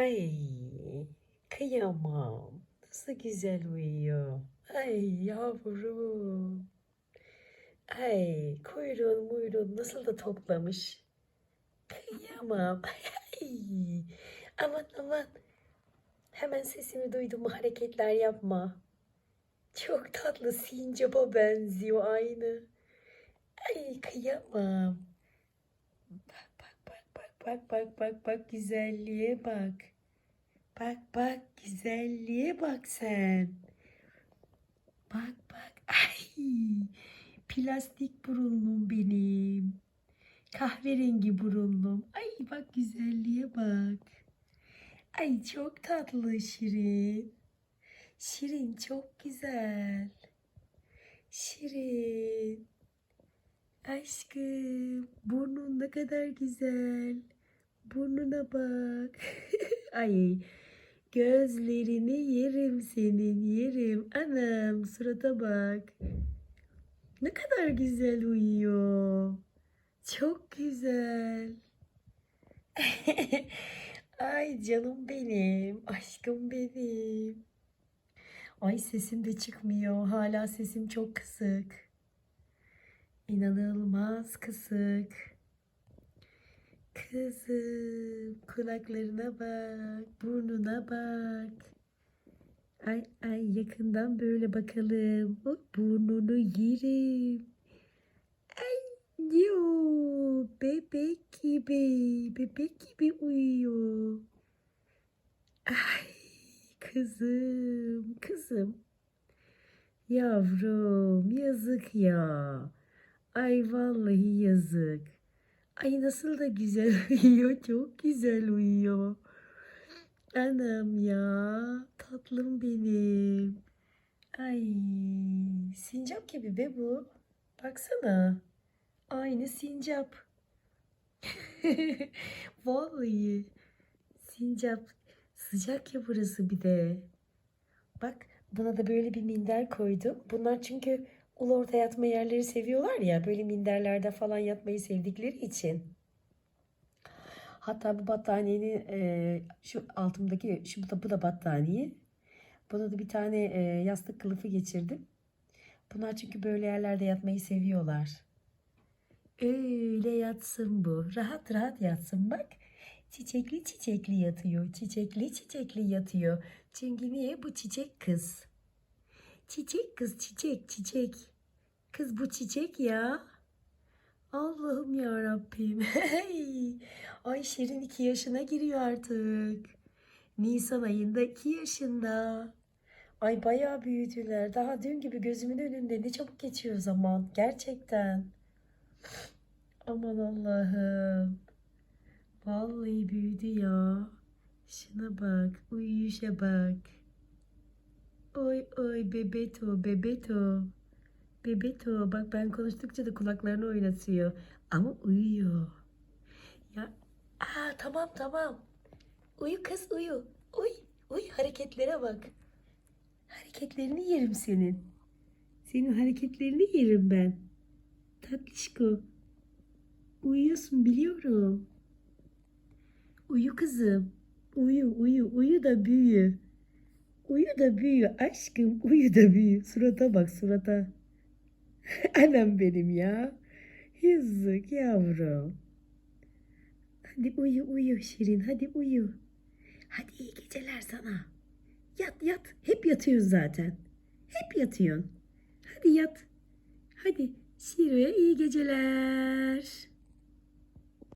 Ay kıyamam. Nasıl güzel uyuyor. Ay yavrum. Ay kuyruğun muyruğun nasıl da toplamış. Kıyamam. Ay, aman aman. Hemen sesimi duydum hareketler yapma. Çok tatlı sincapa benziyor aynı. Ay kıyamam. Bak bak bak bak güzelliğe bak. Bak bak güzelliğe bak sen. Bak bak ay plastik burunlum benim. Kahverengi burunlum. Ay bak güzelliğe bak. Ay çok tatlı Şirin. Şirin çok güzel. Şirin. Aşkım burnun ne kadar güzel. Burnuna bak. Ay gözlerini yerim senin yerim. Anam surata bak. Ne kadar güzel uyuyor. Çok güzel. Ay canım benim. Aşkım benim. Ay sesim de çıkmıyor. Hala sesim çok kısık. İnanılmaz kısık. Kızım kulaklarına bak, burnuna bak. Ay ay yakından böyle bakalım. Burnunu yerim. Ay yo bebek gibi, bebek gibi uyuyor. Ay kızım, kızım. Yavrum yazık ya. Ay vallahi yazık. Ay nasıl da güzel uyuyor. Çok güzel uyuyor. Anam ya. Tatlım benim. Ay sincap gibi be bu. Baksana. Aynı sincap. Vallahi. Sincap. Sıcak ya burası bir de. Bak buna da böyle bir minder koydum. Bunlar çünkü ulu orta yatma yerleri seviyorlar ya. Böyle minderlerde falan yatmayı sevdikleri için. Hatta bu battaniyenin e, şu altımdaki şu da, bu da battaniye. Buna da bir tane e, yastık kılıfı geçirdim. Bunlar çünkü böyle yerlerde yatmayı seviyorlar. Öyle yatsın bu. Rahat rahat yatsın bak. Çiçekli çiçekli yatıyor. Çiçekli çiçekli yatıyor. Çünkü niye bu çiçek kız? Çiçek kız çiçek çiçek. Kız bu çiçek ya. Allah'ım ya Rabbim. Ay Şirin iki yaşına giriyor artık. Nisan ayında iki yaşında. Ay bayağı büyüdüler. Daha dün gibi gözümün önünde ne çabuk geçiyor zaman. Gerçekten. Aman Allah'ım. Vallahi büyüdü ya. Şuna bak. Uyuyuşa bak. Oy oy bebeto bebeto. Bebeto bak ben konuştukça da kulaklarını oynatıyor. Ama uyuyor. Ya aa tamam tamam. Uyu kız uyu. Uy uy hareketlere bak. Hareketlerini yerim senin. Senin hareketlerini yerim ben. Tatlışko. Uyuyorsun biliyorum. Uyu kızım. Uyu uyu uyu da büyü. Uyu da büyü aşkım uyu da büyü. Surata bak surata. Anam benim ya. Yazık yavrum. Hadi uyu uyu Şirin hadi uyu. Hadi iyi geceler sana. Yat yat. Hep yatıyoruz zaten. Hep yatıyorsun. Hadi yat. Hadi Şirin'e iyi geceler.